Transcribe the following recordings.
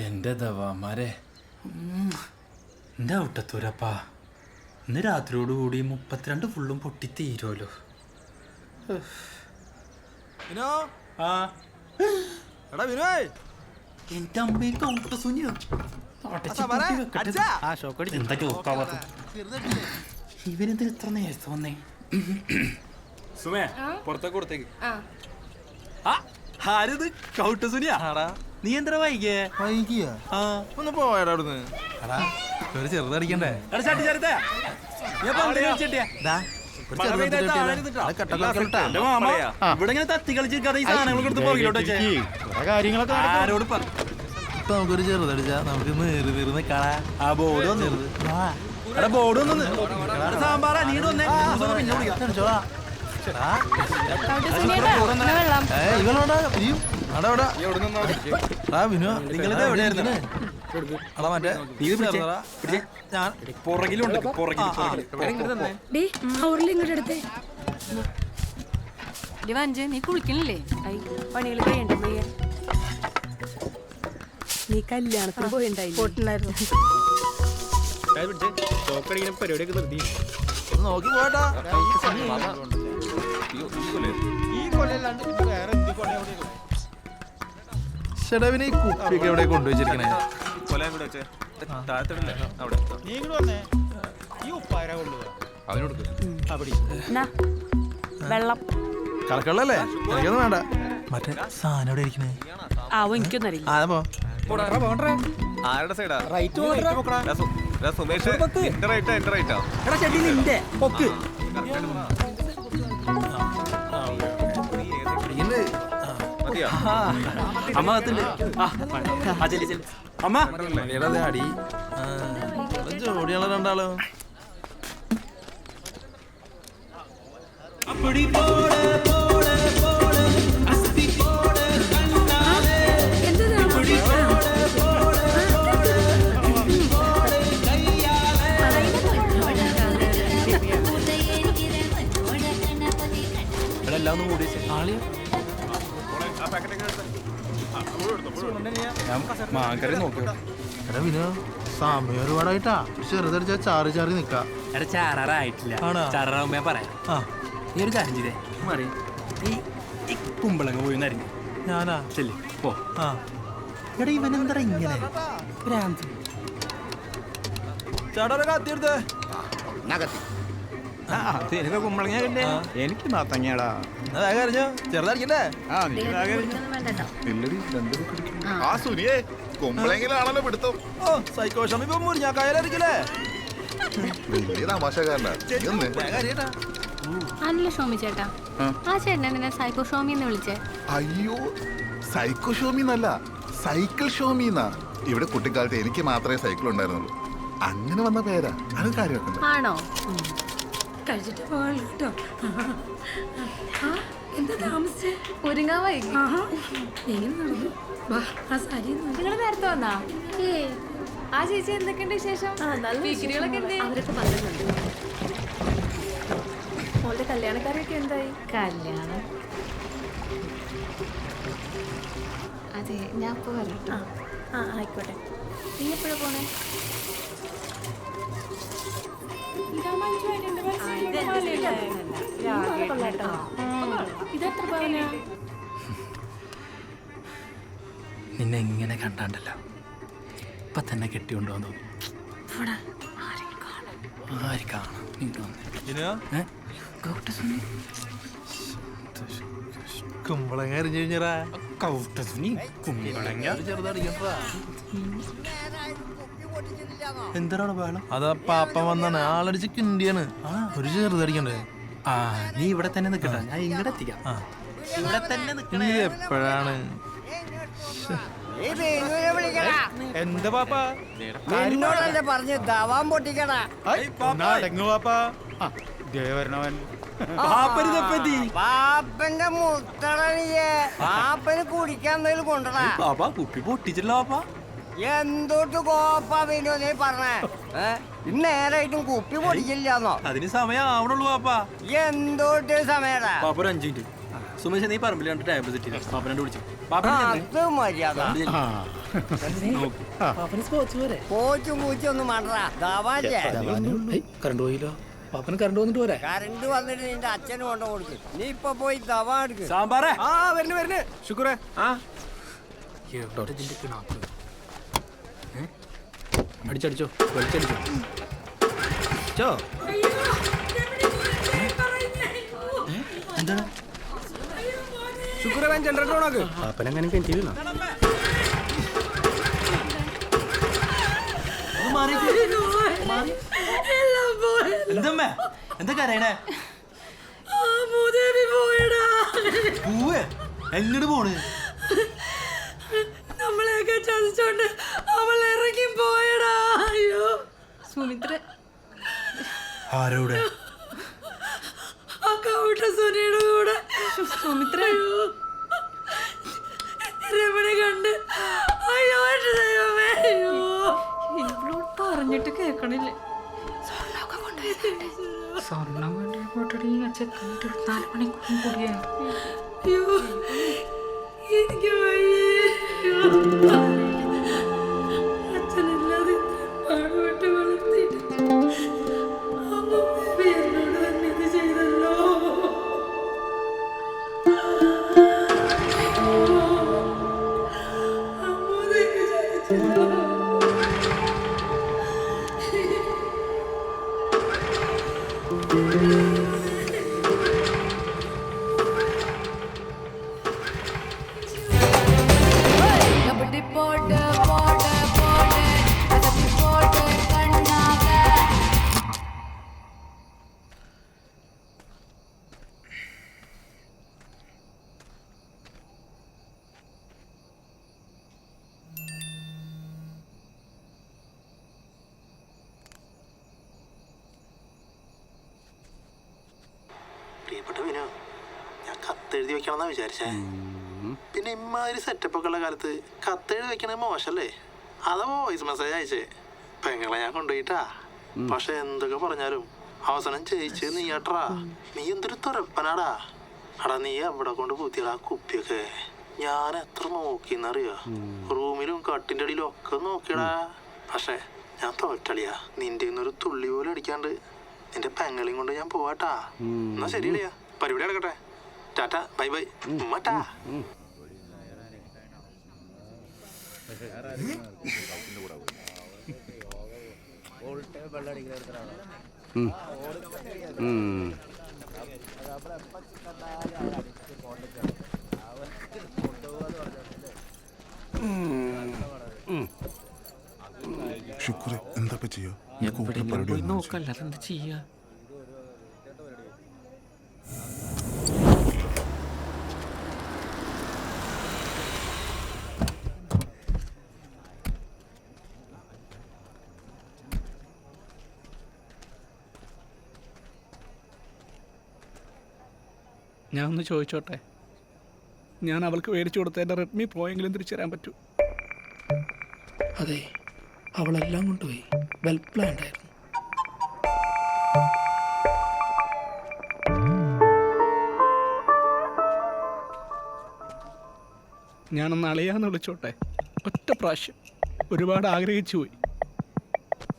എന്റെ ദവാമാരെ എന്റെ ഔട്ടത്തൂരപ്പാ ഇന്ന് രാത്രിയോടുകൂടി മുപ്പത്തിരണ്ട് ഫുള്ളും പൊട്ടി തീരുമല്ലോ വിനോ. ആ എടാ വിനോയ് ഇത്ര നേരത്തെ വന്നേ? സുമേ പുറത്തേക്ക് കൊടുത്തേക്ക്. ആ. ആരിത്? കൗട്ടസുനിയാ നീ എന്താ വൈകിയേ? വൈകിയ? ആ. ഒന്ന് പോയടാ അവിടുന്ന്. എടാ ഒരു ചെറുതടിക്കണ്ടേ എടാ ചട്ടി മാമ ഇവിടെ ഇങ്ങനെ തത്തി കളിച്ചിരിക്കാതെ ഈ സാധനങ്ങൾ എടുത്ത് പോകിലോട്ട് കാര്യങ്ങളൊക്കെ ആരോട് പറ ഇപ്പൊ നമുക്കൊരു ചെറുതടിച്ചാ നമുക്ക് നീറി നീറി നിക്കാളാ ആ ബോർഡ് വന്നു. എടാ ബോർഡ് വന്നു സാമ്പാറാ നീ വന്നേ. പിന്നെ വിളിക്കാം. പുറകിലുണ്ട് പുറകിൽ ഇങ്ങോട്ട് എടുത്തേ. വഞ്ച് നീ കുളിക്കണില്ലേ? ഐ പണികൾ കഴിയണ്ട നീ കല്യാണത്തിന് പോയിണ്ടായില്ലേ? പരിപാടിയൊക്കെ ഒന്ന് നോക്കി പോട്ടാ ചേട്ടാ പിന്നെ ഈ കുപ്പിയൊക്കെ എവിടെ കൊണ്ടുവച്ചിരിക്കണേ ഇങ്ങനെ വെള്ളം കളക്കള്ളല്ലേ എനിക്കൊന്നും വേണ്ട മറ്റേ സാധനം എവിടെ ഇരിക്കണേ ആവോ എനിക്കൊന്നറിയില്ല ആ പോ ആരുടെ സൈഡാ റൈറ്റ് സുമേഷ് എന്റെ റൈറ്റാ എന്റെ റൈറ്റാ എടാ ചെടി നിന്റെ പൊക്ക് ഇരിക്കണ്ട്. മതിയോ അമ്മ അകത്തുണ്ട്. ആ ചെല്ലി ചെല്ലി. അമ്മ. അടി ജോഡിയുള്ള രണ്ടാളും. ഇവിടെ ഞാൻ മാങ്കറി നോക്കി എടാ വിനു സമയം ഒരുപാടായിട്ടാ. ചെറുതടിച്ചാ ചാറി ചാറി നിക്കാ. എടാ ചാറാറായിട്ടില്ല. ആണോ? ചാറാറാകുമ്പോ ഞാൻ പറയാം. ആ. ഈ ഒരു കാര്യം ചെയ്തേ. മാറി ഈ ഈ കുമ്പളങ്ങ പോയി നരിഞ്ഞു ഞാനാ? ചെല്ലി പോ. ആ. എടാ ഇങ്ങനെ? ഭ്രാന്ത്. ചേട്ടാ ഒരു കത്തി എടുത്തേ. എനിക്ക് കുമ്പളങ്ങ എനിക്ക് എന്നാ വേഗം ചെറുതടിക്കണ്ടേ? ആ നീ ആ. സുനിയെ കുമ്പളെങ്കിലാണല്ലോ പിടുത്തം. ഓ വലിയ തമാശക്കാരനാ. ഷോമി ചേട്ടാ. ആ. ചേട്ടനെ നിന്നെ സൈക്കോ ഷോമി എന്ന് വിളിച്ചേ. അയ്യോ സൈക്കോ ഷോമി എന്നല്ല സൈക്കിൾ ഷോമി എന്നാ. ഇവിടെ കുട്ടിക്കാലത്ത് എനിക്ക് മാത്രമേ സൈക്കിൾ ഉണ്ടായിരുന്നുള്ളൂ. അങ്ങനെ വന്ന പേരാ. അത് കാര്യമാക്കുന്നു ആണോ? കഴിച്ചിട്ട് പോകാൻ കേട്ടോ. എന്താ താമസിച്ചേ? ഒരുങ്ങാൻ വൈകി ആഹാ. എങ്ങനെ നടന്നു? വാ ആ സാരി നിങ്ങൾ നേരത്തെ വന്നാ? ആ ചേച്ചി എന്തൊക്കെയുണ്ട് വിശേഷം? ഡിഗ്രികളൊക്കെ എന്തേ? അവരൊക്കെ പറയുന്നുണ്ട് മോളുടെ കല്യാണക്കാരൊക്കെ എന്തായി? കല്യാണം. അതെ ഞാൻ ഇപ്പൊ വരാം. ആ ആയിക്കോട്ടെ. നീ എപ്പോഴാണ് പോണേ? നിന്നെ ഇങ്ങനെ കണ്ടാണ്ടല്ലോ. ഇപ്പൊ തന്നെ കെട്ടിയുണ്ടോ കുമ്പളങ്ങ അറിഞ്ഞു കഴിഞ്ഞാ. കൗട്ടസുനി കുമ്പളങ്ങ. ചെറുതടിക്കണ്ടാ എന്താണ് ബഹളം? അതാ പാപ്പ വന്നാണ്. ആളടിച്ച് കിണ്ടിയാണ് ഒരു ചെറുതടിക്കണ്ടേ ആ നീ ഇവിടെ തന്നെ നിൽക്കട്ടെ. ഞാൻ ഇങ്ങടെ എത്തിക്കാം. ഇവിടെ തന്നെ നിൽക്കണേ. എപ്പോഴാണ്? എന്താ പാപ്പാ? എന്നോടല്ലേ പറഞ്ഞ് ദവാൻ പൊട്ടിക്കടാ. പാപ്പാ. പാപ്പന്റെ പാപ്പന് കുടിക്കാൻ എന്തെങ്കിലും കൊണ്ടടാ പാപ്പ കുപ്പി പൊട്ടിച്ചില്ല പാപ്പ. എന്തോട്ട് കോപ്പ വിനോ നീ പറഞ്ഞേ? ഇന്ന് നേരായിട്ടും കുപ്പി പൊടിക്കില്ലാന്നോ അതിന് സമയം ആവണുള്ളൂ പാപ്പ. എന്തോട്ട് സമയടാ? പാപ്പ ഒരു അഞ്ചു മിനിറ്റ്. സുമേഷ് നീ പറമ്പിൽ രണ്ട് ടാബ്ലറ്റ് സെറ്റ് ചെയ്തു. പാപ്പ രണ്ട് വിളിച്ചു. അത് മര്യാദ. കോച്ചും കൂച്ചും ഒന്നും കറണ്ട് പോയില്ലോ. പാപ്പന് കറണ്ട് വന്നിട്ട് പോരെ? കറണ്ട് വന്നിട്ട് നിന്റെ അച്ഛന് കൊണ്ട കൊടുക്ക്. നീ ഇപ്പൊ പോയി ദവാ എടുക്ക്. സാമ്പാറേ? ആ വരുന്നു വരുന്നു ശുക്രേ ആ. എവിടെ ഇതിന്റെ കിണാക്ക് ഏ? അടിച്ചടിച്ചോ വലിച്ചടിച്ചോ. ചോ. എന്താണ്? ശുക്രേ വേൻ ജനറേറ്റർ ഓണാക്ക് എന്തമ്മേ? എന്താ കരയണേ എങ്ങോട്ട് പോണ്? നമ്മളെയൊക്കെ ചതിച്ചോണ്ട് ഇറങ്ങി പോയടാ? അയ്യോ. സുമിത്ര ആരോടെ? ആ കൗട്ട സുനിയുടെ കൂടെ. സുമിത്ര അയ്യോ. രമണി കണ്ട്? അയ്യോ എന്റെ ദൈവമേ അയ്യോ. ഇവളോട് പറഞ്ഞിട്ട് കേക്കണില്ലേ? നാല് കൂടിയാണ് അയ്യോ. എനിക്ക് വയ്യേ. കത്തെഴുതി വെക്കണമെന്നാ വിചാരിച്ചേ. പിന്നെ ഇമ്മാതിരി സെറ്റപ്പ് ഒക്കെ ഉള്ള കാലത്ത് കത്തെഴുതി വെക്കണേ മോശല്ലേ? അതാ വോയിസ് മെസ്സേജ് അയച്ചേ. പെങ്ങളെ ഞാൻ കൊണ്ടുപോയിട്ടാ. പക്ഷെ എന്തൊക്കെ പറഞ്ഞാലും അവസാനം ജയിച്ച് നീയാട്രാ നീ എന്തൊരു തുറപ്പനാടാ അടാ നീ എവിടെ കൊണ്ട് പൂത്തിയടാ കുപ്പിയൊക്കെ? ഞാൻ എത്ര നോക്കിന്നറിയോ റൂമിലും കട്ടിന്റെ അടിയിലും ഒക്കെ നോക്കിയടാ. പക്ഷെ ഞാൻ തോറ്റളിയാ. നിന്റെ ഒരു തുള്ളി പോലും അടിക്കാണ്ട് നിന്റെ പെങ്ങളെയും കൊണ്ട് ഞാൻ പോവാട്ടാ. എന്നാ ശരിയടിയാ പരിപാടി നടക്കട്ടെ. ടാറ്റ ബൈ ബൈ ഉമ്മട്ടാ ശുക്ര എന്താ ചെയ്യോ നോക്കല്ലാതെ എന്താ ചെയ്യാ ഞാൻ ഒന്ന് ചോദിച്ചോട്ടെ? ഞാൻ അവൾക്ക് മേടിച്ചു കൊടുത്ത എന്റെ റെഡ്മി പ്രോ എങ്കിലും തിരിച്ചു തരാൻ പറ്റൂ? അതെ അവളെല്ലാം കൊണ്ടുപോയി. വെൽ പ്ലാൻഡ് ആയിരുന്നു. ഞാനൊന്ന് അളിയാന്ന് വിളിച്ചോട്ടെ? ഒറ്റ പ്രാവശ്യം. ഒരുപാട് ആഗ്രഹിച്ചു പോയി.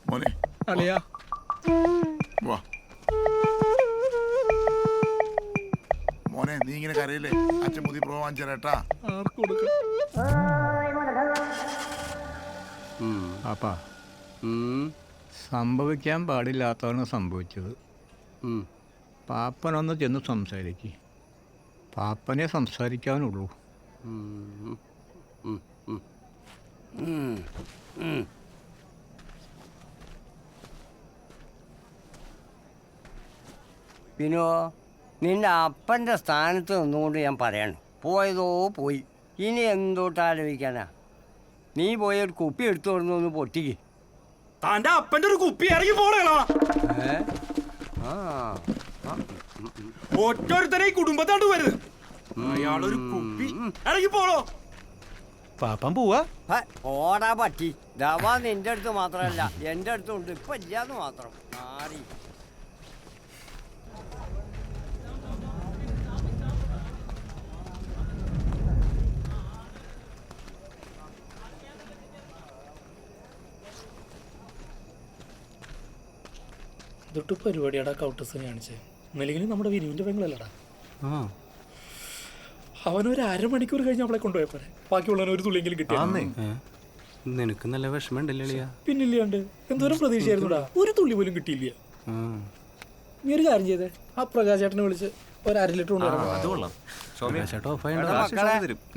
മോനെ. അളിയാ. മോനെ നീ ഇങ്ങനെ കരയില്ലേ? അച്ഛൻ പുതിയ പ്രോ വാങ്ങിച്ചേരട്ടാ അപ്പാ കൊടുക്കാം? പാപ്പാ സംഭവിക്കാൻ പാടില്ലാത്തതാണ് സംഭവിച്ചത്. പാപ്പനൊന്ന് ചെന്ന് സംസാരിക്ക്. പാപ്പനെ സംസാരിക്കാനുള്ളൂ. പിന്നോ? നിന്റെ അപ്പന്റെ സ്ഥാനത്ത് നിന്നുകൊണ്ട് ഞാൻ പറയണം. പോയതോ പോയി. ഇനി എന്തോട്ട് ആലോചിക്കാനാ? നീ പോയി ഒരു കുപ്പി എടുത്തു കൊടുത്തൊന്ന് പൊട്ടിക്ക്. താന്റെ അപ്പന്റെ ഒരു കുപ്പി ഇറങ്ങി പോണേളാ? ആ ഒറ്റൊരുത്തനെ ഈ കുടുംബത്താണ്ട് വരുന്നത് അയാളൊരു കുപ്പി. ഇറങ്ങി പോണോ? പാപ്പൻ പോവാ? ഓടാ പറ്റി ദവാ നിന്റെ അടുത്ത് മാത്രമല്ല എന്റെ അടുത്തുണ്ട്. ഇപ്പൊ ഇല്ലാന്ന് മാത്രം. ആടി ഇതൊട്ട് പരിപാടിയാടാ കൗട്ടസ് കാണിച്ചേ. ഒന്നല്ലെങ്കിൽ നമ്മുടെ വിനുവിന്റെ പെങ്ങളല്ലടാ. അവനൊരു അരമണിക്കൂർ കഴിഞ്ഞ് അവളെ കൊണ്ടുപോയപ്പോ ബാക്കിയുള്ളവന് ഒരു തുള്ളിയെങ്കിലും കിട്ടിയ. നിനക്ക് നല്ല വിഷമമുണ്ടല്ലേ പിന്നില്ലാണ്ട്. എന്തോരം പ്രതീക്ഷയായിരുന്നുടാ. ഒരു തുള്ളി പോലും കിട്ടിയില്ല. നീ ഒരു കാര്യം ചെയ്തേ. ആ പ്രകാശ് ചേട്ടനെ വിളിച്ച് ഒരു അര ലിറ്റർ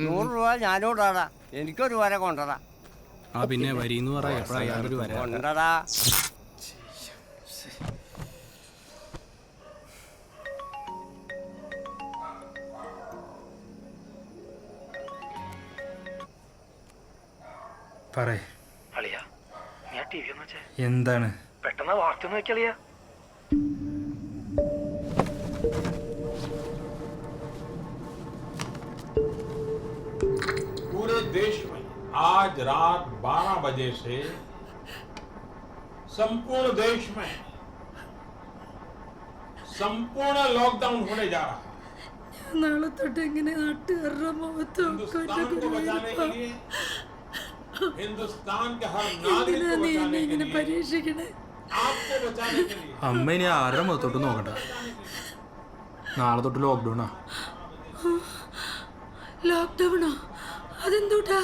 നൂറ് രൂപ ഞാനോടാടാ. എനിക്കൊരു വര കൊണ്ടടാ ആ പിന്നെ വരിന്ന് പറയാ കൊണ്ടടാ പറയേ അളിയാ നീ ആ ടി വി ഒന്ന് വെച്ചേ എന്താണ് പെട്ടെന്ന് വാർത്ത നോക്കിയളിയാ पूरे देश में आज रात 12 बजे से संपूर्ण देश में संपूर्ण लॉकडाउन होने जा रहा है നാളെ തൊട്ട് എങ്ങനെ നാട്ടുകാരുടെ മുഖത്തും हिंदुस्तान को बचाने के लिए അമ്മ ഇനി ആരുടെ മുഖത്തോട്ട് നോക്കണ്ട? നാളെ തൊട്ട് ലോക്ക്ഡൗണാ ലോക്ക്ഡൗണോ അതെന്തൂട്ടാ?